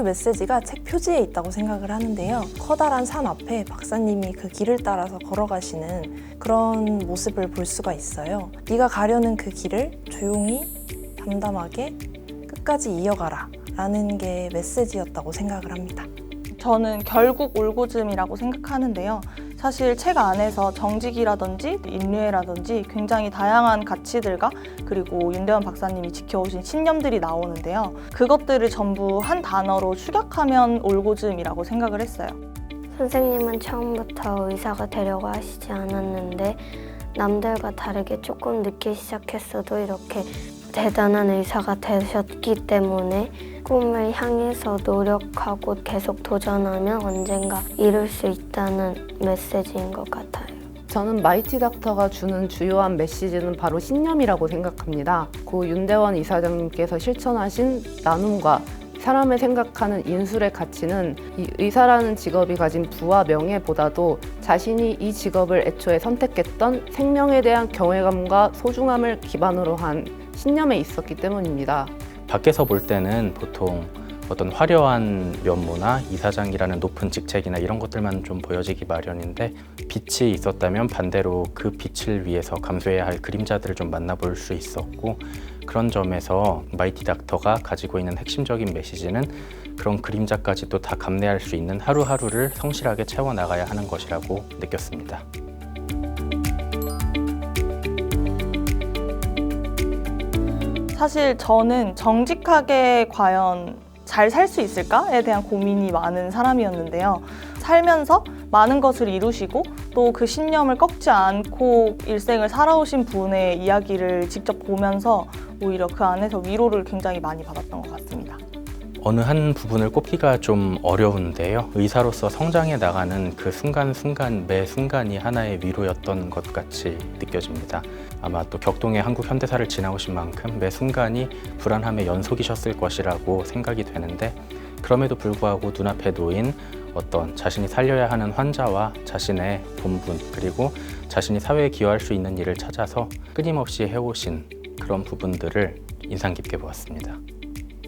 주요 메시지가 책 표지에 있다고 생각을 하는데요. 커다란 산 앞에 박사님이 그 길을 따라서 걸어가시는 그런 모습을 볼 수가 있어요. 네가 가려는 그 길을 조용히 담담하게 끝까지 이어가라 라는 게 메시지였다고 생각을 합니다. 저는 결국 올고즘이라고 생각하는데요. 사실 책 안에서 정직이라든지 인류애라든지 굉장히 다양한 가치들과 그리고 윤대원 박사님이 지켜오신 신념들이 나오는데요. 그것들을 전부 한 단어로 축약하면 올고즘이라고 생각을 했어요. 선생님은 처음부터 의사가 되려고 하시지 않았는데 남들과 다르게 조금 늦게 시작했어도 이렇게 대단한 의사가 되셨기 때문에 꿈을 향해서 노력하고 계속 도전하면 언젠가 이룰 수 있다는 메시지인 것 같아요. 저는 마이티 닥터가 주는 주요한 메시지는 바로 신념이라고 생각합니다. 고 윤대원 이사장님께서 실천하신 나눔과 사람을 생각하는 인술의 가치는 이 의사라는 직업이 가진 부와 명예보다도 자신이 이 직업을 애초에 선택했던 생명에 대한 경외감과 소중함을 기반으로 한 신념에 있었기 때문입니다. 밖에서 볼 때는 보통 어떤 화려한 면모나 이사장이라는 높은 직책이나 이런 것들만 좀 보여지기 마련인데 빛이 있었다면 반대로 그 빛을 위해서 감수해야 할 그림자들을 좀 만나볼 수 있었고 그런 점에서 마이티 닥터가 가지고 있는 핵심적인 메시지는 그런 그림자까지도 다 감내할 수 있는 하루하루를 성실하게 채워나가야 하는 것이라고 느꼈습니다. 사실 저는 정직하게 과연 잘 살 수 있을까에 대한 고민이 많은 사람이었는데요. 살면서 많은 것을 이루시고 또 그 신념을 꺾지 않고 일생을 살아오신 분의 이야기를 직접 보면서 오히려 그 안에서 위로를 굉장히 많이 받았던 것 같습니다. 어느 한 부분을 꼽기가 좀 어려운데요. 의사로서 성장해 나가는 그 순간순간 매 순간이 하나의 위로였던 것 같이 느껴집니다. 아마 또 격동의 한국 현대사를 지나오신 만큼 매 순간이 불안함의 연속이셨을 것이라고 생각이 되는데 그럼에도 불구하고 눈앞에 놓인 어떤 자신이 살려야 하는 환자와 자신의 본분 그리고 자신이 사회에 기여할 수 있는 일을 찾아서 끊임없이 해오신 그런 부분들을 인상 깊게 보았습니다.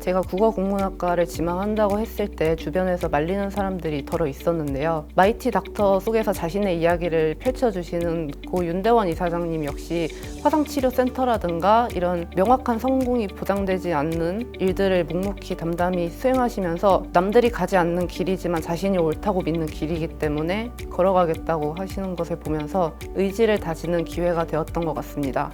제가 국어 국문학과를 지망한다고 했을 때 주변에서 말리는 사람들이 덜어 있었는데요. 마이티 닥터 속에서 자신의 이야기를 펼쳐주시는 고 윤대원 이사장님 역시 화상치료센터라든가 이런 명확한 성공이 보장되지 않는 일들을 묵묵히 담담히 수행하시면서 남들이 가지 않는 길이지만 자신이 옳다고 믿는 길이기 때문에 걸어가겠다고 하시는 것을 보면서 의지를 다지는 기회가 되었던 것 같습니다.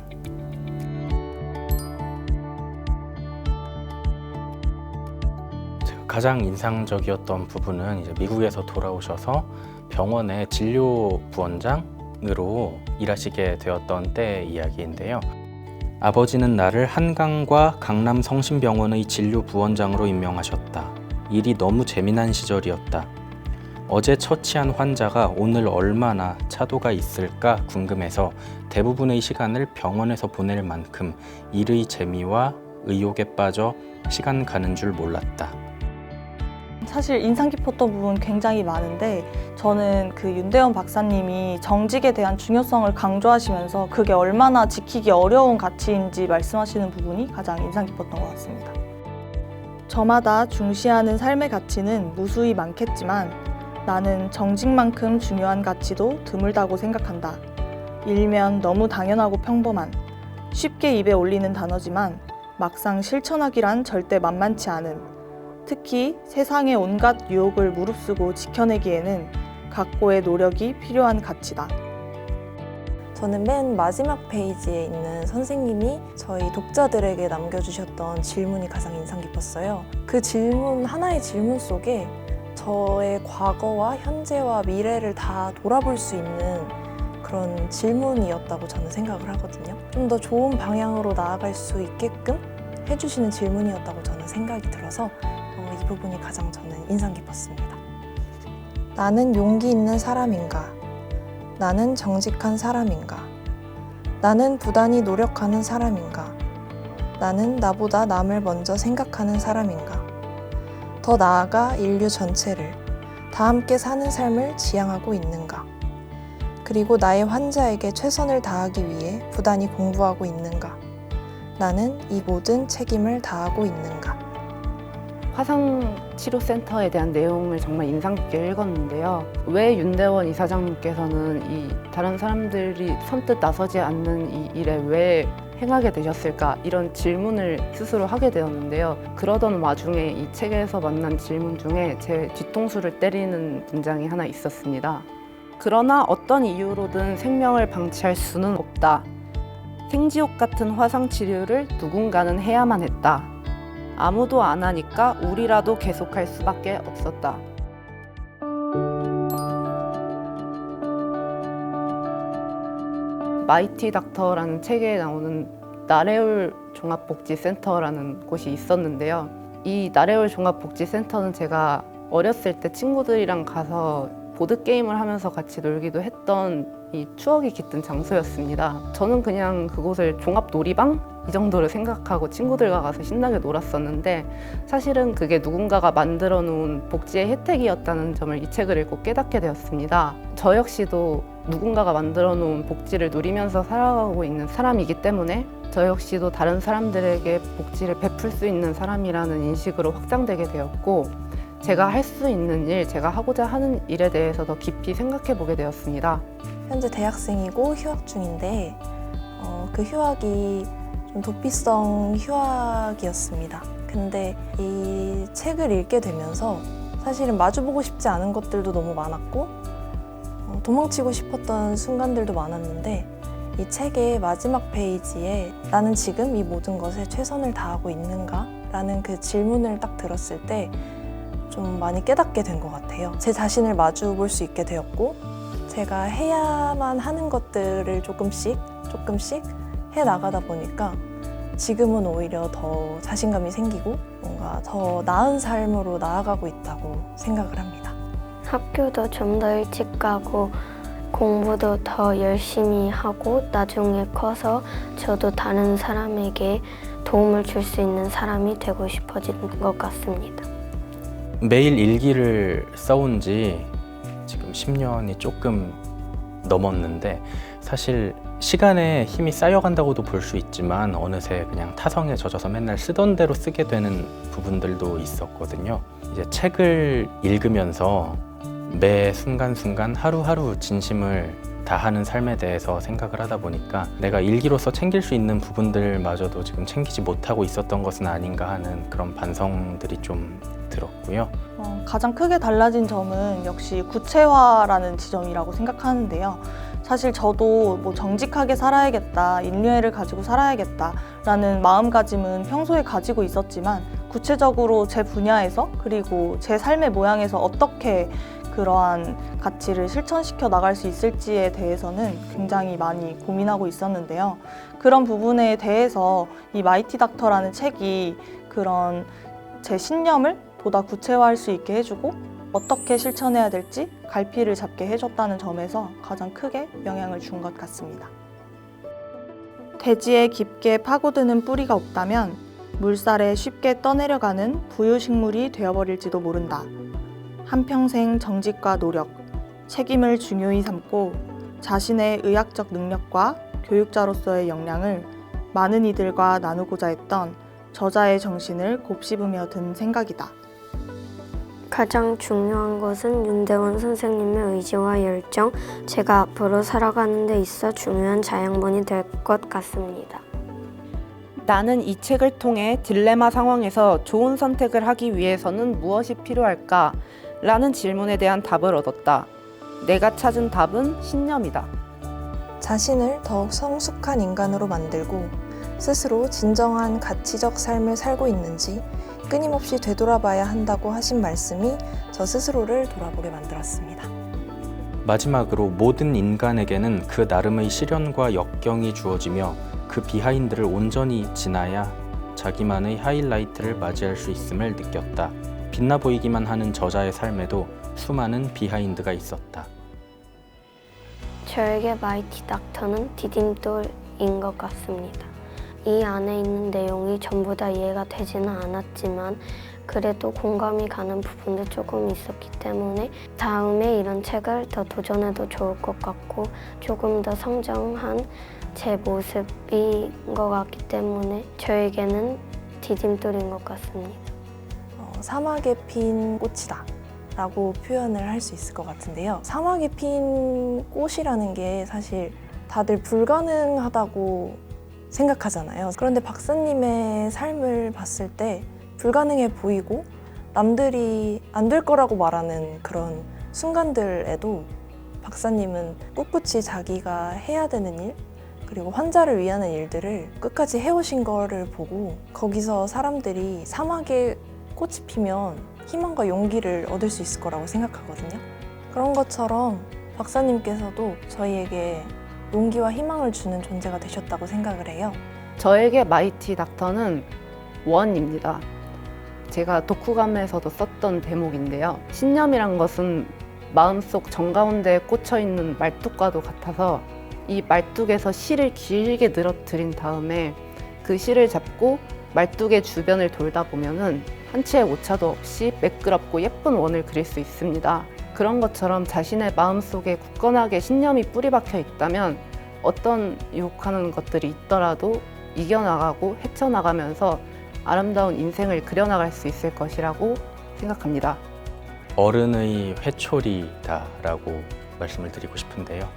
가 가장 인상적이었던 부분은 이제 미국에서 돌아오셔서 병원의 진료 부원장으로 일하시게 되었던 때의 이야기인데요. 아버지는 나를 한강과 강남 성심병원의 진료 부원장으로 임명하셨다. 일이 너무 재미난 시절이었다. 어제 처치한 환자가 오늘 얼마나 차도가 있을까 궁금해서 대부분의 시간을 병원에서 보낼 만큼 일의 재미와 의욕에 빠져 시간 가는 줄 몰랐다. 사실 인상 깊었던 부분 굉장히 많은데 저는 그 윤대원 박사님이 정직에 대한 중요성을 강조하시면서 그게 얼마나 지키기 어려운 가치인지 말씀하시는 부분이 가장 인상 깊었던 것 같습니다. 저마다 중시하는 삶의 가치는 무수히 많겠지만 나는 정직만큼 중요한 가치도 드물다고 생각한다. 일면 너무 당연하고 평범한 쉽게 입에 올리는 단어지만 막상 실천하기란 절대 만만치 않은 특히 세상의 온갖 유혹을 무릅쓰고 지켜내기에는 각고의 노력이 필요한 가치다. 저는 맨 마지막 페이지에 있는 선생님이 저희 독자들에게 남겨주셨던 질문이 가장 인상 깊었어요. 그 질문, 하나의 질문 속에 저의 과거와 현재와 미래를 다 돌아볼 수 있는 그런 질문이었다고 저는 생각을 하거든요. 좀 더 좋은 방향으로 나아갈 수 있게끔 해주시는 질문이었다고 저는 생각이 들어서 어, 이 부분이 가장 저는 인상 깊었습니다. 나는 용기 있는 사람인가? 나는 정직한 사람인가? 나는 부단히 노력하는 사람인가? 나는 나보다 남을 먼저 생각하는 사람인가? 더 나아가 인류 전체를 다 함께 사는 삶을 지향하고 있는가? 그리고 나의 환자에게 최선을 다하기 위해 부단히 공부하고 있는가? 나는 이 모든 책임을 다하고 있는가? 화상치료센터에 대한 내용을 정말 인상 깊게 읽었는데요. 왜 윤대원 이사장님께서는 이 다른 사람들이 선뜻 나서지 않는 이 일에 왜 행하게 되셨을까 이런 질문을 스스로 하게 되었는데요. 그러던 와중에 이 책에서 만난 질문 중에 제 뒤통수를 때리는 문장이 하나 있었습니다. 그러나 어떤 이유로든 생명을 방치할 수는 없다. 생지옥 같은 화상 치료를 누군가는 해야만 했다. 아무도 안 하니까 우리라도 계속할 수밖에 없었다. 마이티 닥터라는 책에 나오는 나레울 종합복지센터라는 곳이 있었는데요. 이 나레울 종합복지센터는 제가 어렸을 때 친구들이랑 가서 보드게임을 하면서 같이 놀기도 했던 이 추억이 깃든 장소였습니다. 저는 그냥 그곳을 종합 놀이방? 이 정도로 생각하고 친구들과 가서 신나게 놀았었는데 사실은 그게 누군가가 만들어 놓은 복지의 혜택이었다는 점을 이 책을 읽고 깨닫게 되었습니다. 저 역시도 누군가가 만들어 놓은 복지를 누리면서 살아가고 있는 사람이기 때문에 저 역시도 다른 사람들에게 복지를 베풀 수 있는 사람이라는 인식으로 확장되게 되었고 제가 할 수 있는 일, 제가 하고자 하는 일에 대해서 더 깊이 생각해 보게 되었습니다. 현재 대학생이고 휴학 중인데 어, 그 휴학이 좀 도피성 휴학이었습니다. 근데 이 책을 읽게 되면서 사실은 마주보고 싶지 않은 것들도 너무 많았고 어, 도망치고 싶었던 순간들도 많았는데 이 책의 마지막 페이지에 나는 지금 이 모든 것에 최선을 다하고 있는가? 라는 그 질문을 딱 들었을 때 좀 많이 깨닫게 된 것 같아요. 제 자신을 마주 볼 수 있게 되었고 제가 해야만 하는 것들을 조금씩 조금씩 해 나가다 보니까 지금은 오히려 더 자신감이 생기고 뭔가 더 나은 삶으로 나아가고 있다고 생각을 합니다. 학교도 좀 더 일찍 가고 공부도 더 열심히 하고 나중에 커서 저도 다른 사람에게 도움을 줄 수 있는 사람이 되고 싶어진 것 같습니다. 매일 일기를 써온 지 지금 10년이 조금 넘었는데 사실 시간에 힘이 쌓여간다고도 볼 수 있지만 어느새 그냥 타성에 젖어서 맨날 쓰던 대로 쓰게 되는 부분들도 있었거든요. 이제 책을 읽으면서 매 순간순간 하루하루 진심을 다하는 삶에 대해서 생각을 하다 보니까 내가 일기로서 챙길 수 있는 부분들마저도 지금 챙기지 못하고 있었던 것은 아닌가 하는 그런 반성들이 좀 들었고요. 어, 가장 크게 달라진 점은 역시 구체화라는 지점이라고 생각하는데요. 사실 저도 뭐 정직하게 살아야겠다, 인류애를 가지고 살아야겠다라는 마음가짐은 평소에 가지고 있었지만 구체적으로 제 분야에서 그리고 제 삶의 모양에서 어떻게 그러한 가치를 실천시켜 나갈 수 있을지에 대해서는 굉장히 많이 고민하고 있었는데요. 그런 부분에 대해서 이 마이티 닥터라는 책이 그런 제 신념을 보다 구체화할 수 있게 해주고 어떻게 실천해야 될지 갈피를 잡게 해줬다는 점에서 가장 크게 영향을 준 것 같습니다. 대지에 깊게 파고드는 뿌리가 없다면 물살에 쉽게 떠내려가는 부유식물이 되어버릴지도 모른다. 한평생 정직과 노력, 책임을 중요히 삼고 자신의 의학적 능력과 교육자로서의 역량을 많은 이들과 나누고자 했던 저자의 정신을 곱씹으며 든 생각이다. 가장 중요한 것은 윤대원 선생님의 의지와 열정, 제가 앞으로 살아가는 데 있어 중요한 자양분이 될 것 같습니다. 나는 이 책을 통해 딜레마 상황에서 좋은 선택을 하기 위해서는 무엇이 필요할까? 라는 질문에 대한 답을 얻었다. 내가 찾은 답은 신념이다. 자신을 더욱 성숙한 인간으로 만들고 스스로 진정한 가치적 삶을 살고 있는지 끊임없이 되돌아봐야 한다고 하신 말씀이 저 스스로를 돌아보게 만들었습니다. 마지막으로 모든 인간에게는 그 나름의 시련과 역경이 주어지며 그 비하인드를 온전히 지나야 자기만의 하이라이트를 맞이할 수 있음을 느꼈다. 빛나 보이기만 하는 저자의 삶에도 수많은 비하인드가 있었다. 저에게 마이티 닥터는 디딤돌인 것 같습니다. 이 안에 있는 내용이 전부 다 이해가 되지는 않았지만 그래도 공감이 가는 부분도 조금 있었기 때문에 다음에 이런 책을 더 도전해도 좋을 것 같고 조금 더 성장한 제 모습인 것 같기 때문에 저에게는 디딤돌인 것 같습니다. 어, 사막에 핀 꽃이다. 라고 표현을 할 수 있을 것 같은데요. 사막에 핀 꽃이라는 게 사실 다들 불가능하다고 생각하잖아요. 그런데 박사님의 삶을 봤을 때 불가능해 보이고 남들이 안 될 거라고 말하는 그런 순간들에도 박사님은 꿋꿋이 자기가 해야 되는 일 그리고 환자를 위하는 일들을 끝까지 해오신 거를 보고 거기서 사람들이 사막에 꽃이 피면 희망과 용기를 얻을 수 있을 거라고 생각하거든요. 그런 것처럼 박사님께서도 저희에게 용기와 희망을 주는 존재가 되셨다고 생각을 해요. 저에게 마이티 닥터는 원입니다. 제가 독후감에서도 썼던 대목인데요. 신념이란 것은 마음속 정가운데에 꽂혀 있는 말뚝과도 같아서 이 말뚝에서 실을 길게 늘어뜨린 다음에 그 실을 잡고 말뚝의 주변을 돌다 보면은 한 치의 오차도 없이 매끄럽고 예쁜 원을 그릴 수 있습니다. 그런 것처럼 자신의 마음속에 굳건하게 신념이 뿌리박혀 있다면 어떤 유혹하는 것들이 있더라도 이겨나가고 헤쳐나가면서 아름다운 인생을 그려나갈 수 있을 것이라고 생각합니다. 어른의 회초리다라고 말씀을 드리고 싶은데요.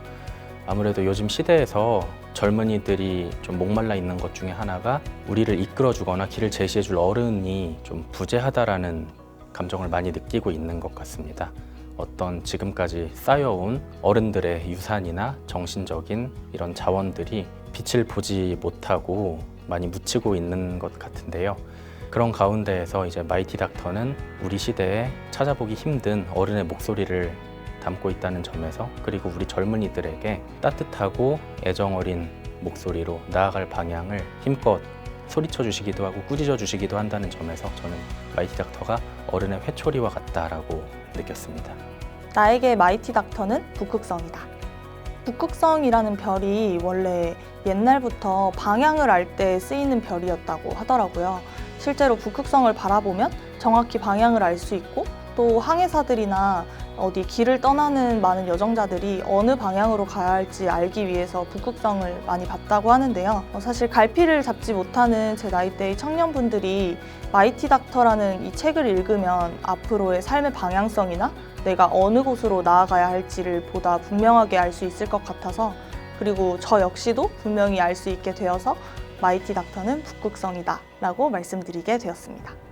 아무래도 요즘 시대에서 젊은이들이 좀 목말라 있는 것 중에 하나가 우리를 이끌어주거나 길을 제시해줄 어른이 좀 부재하다라는 감정을 많이 느끼고 있는 것 같습니다. 어떤 지금까지 쌓여온 어른들의 유산이나 정신적인 이런 자원들이 빛을 보지 못하고 많이 묻히고 있는 것 같은데요. 그런 가운데에서 이제 마이티 닥터는 우리 시대에 찾아보기 힘든 어른의 목소리를 담고 있다는 점에서 그리고 우리 젊은이들에게 따뜻하고 애정 어린 목소리로 나아갈 방향을 힘껏 소리쳐 주시기도 하고 꾸짖어 주시기도 한다는 점에서 저는 마이티 닥터가 어른의 회초리와 같다라고 느꼈습니다. 나에게 마이티 닥터는 북극성이다. 북극성이라는 별이 원래 옛날부터 방향을 알 때 쓰이는 별이었다고 하더라고요. 실제로 북극성을 바라보면 정확히 방향을 알 수 있고 또 항해사들이나 어디 길을 떠나는 많은 여정자들이 어느 방향으로 가야 할지 알기 위해서 북극성을 많이 봤다고 하는데요. 어, 사실 갈피를 잡지 못하는 제 나이대의 청년분들이 마이티 닥터라는 이 책을 읽으면 앞으로의 삶의 방향성이나 내가 어느 곳으로 나아가야 할지를 보다 분명하게 알 수 있을 것 같아서 그리고 저 역시도 분명히 알 수 있게 되어서 마이티 닥터는 북극성이다 라고 말씀드리게 되었습니다.